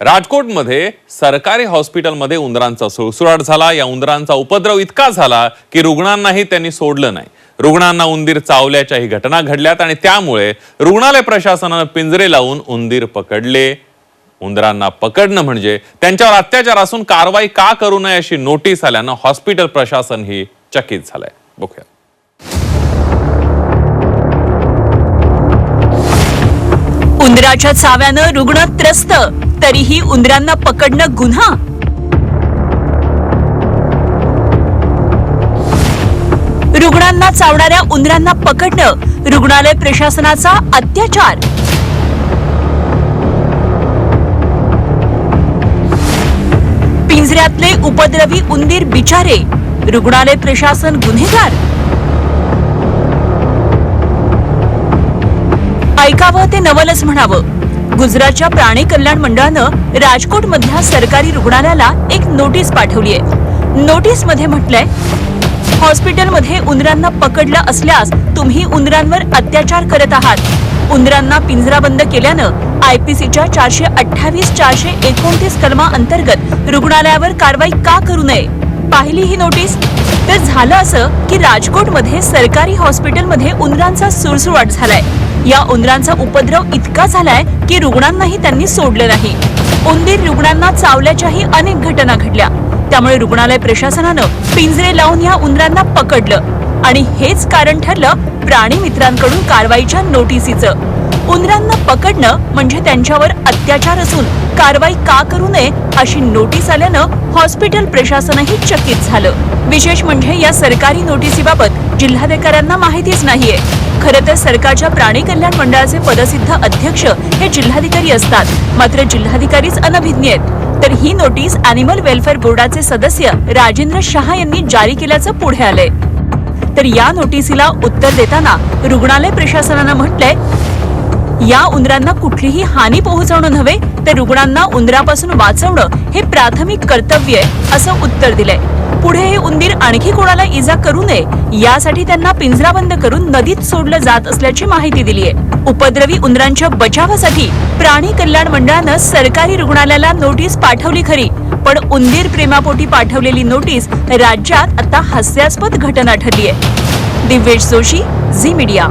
राजकोटमध्ये सरकारी हॉस्पिटलमध्ये उंदरांचा सुळसुळाट झाला. या उंदरांचा उपद्रव इतका झाला की रुग्णांनाही त्यांनी सोडलं नाही. रुग्णांना उंदीर चावल्याच्याही घटना घडल्यात आणि त्यामुळे रुग्णालय प्रशासनानं पिंजरे लावून उंदीर पकडले. उंदरांना पकडणं म्हणजे त्यांच्यावर अत्याचार असून कारवाई का करू नये अशी नोटीस आल्यानं हॉस्पिटल प्रशासन ही चकित झालंय. बघूया. उंदराच्या चाव्यानं रुग्ण त्रस्त. तरीही उंदरांना पकडणं गुन्हा? रुग्णांना चावणाऱ्या उंदरांना पकडणं रुग्णालय प्रशासनाचा अत्याचार? पिंजऱ्यातले उपद्रवी उंदीर बिचारे रुग्णालय प्रशासन गुन्हेगार? ऐकावं ते नवलच म्हणावं. गुजरातच्या प्राणी कल्याण मंडळानं राजकोट मधल्या सरकारी रुग्णालयाला एक नोटीस पाठवली आहे. नोटीसमध्ये म्हटलंय हॉस्पिटलमध्ये उंदरांना पकडलं असल्यास तुम्ही उंदरांवर अत्याचार करत आहात. उंदरांना पिंजराबंद केल्यानं आयपीसीच्या चारशे अठ्ठावीस चारशे एकोणतीस कलमा अंतर्गत रुग्णालयावर कारवाई का करू नये? पाहिली ही नोटीस? तर झालं असं की राजकोटमध्ये सरकारी हॉस्पिटलमध्ये उंदरांचा सुळसुळाट झालाय. या उंदरांचा उपद्रव इतका झालाय की रुग्णांनाही त्यांनी सोडलं नाही. उंदीर रुग्णांना चावल्याच्याही अनेक घटना घडल्या. त्यामुळे रुग्णालय प्रशासनानं पिंजरे लावून या उंदरांना पकडलं. आणि हेच कारण ठरलं प्राणी मित्रांकडून कारवाईच्या नोटिसीचं. उंदरांना पकडणं म्हणजे त्यांच्यावर अत्याचार असून कारवाई का करू नये अशी नोटीस आल्यानं हॉस्पिटल प्रशासनही चकित झालं. विशेष म्हणजे या सरकारी नोटिसीबाबत जिल्हाधिकाऱ्यांना माहितीच नाहीये. खरं तर सरकारच्या प्राणी कल्याण मंडळाचे पदसिद्ध अध्यक्ष हे जिल्हाधिकारी असतात. मात्र जिल्हाधिकारीच अनभिज्ञ आहेत. तर ही नोटीस अॅनिमल वेलफेअर बोर्डाचे सदस्य राजेंद्र शहा यांनी जारी केल्याचं पुढे आलंय. तर या नोटिसीला उत्तर देताना रुग्णालय प्रशासनानं म्हटलंय या उंदरांना कुठलीही हानी पोहोचवणं नव्हे तर रुग्णांना उंदरापासून वाचवणं हे प्राथमिक कर्तव्य आहे असं उत्तर दिलंय. पुढे हे उंदीर आणखी कोणाला इजा करू नये यासाठी त्यांना पिंजराबंद करून नदीत सोडलं जात असल्याची माहिती दिली आहे. उपद्रवी उंदरांच्या बचावासाठी प्राणी कल्याण मंडळानं सरकारी रुग्णालयाला नोटीस पाठवली खरी पण उंदीर प्रेमापोटी पाठवलेली नोटीस राज्यात आता हास्यास्पद घटना ठरली आहे. दिव्येश जोशी झी मीडिया.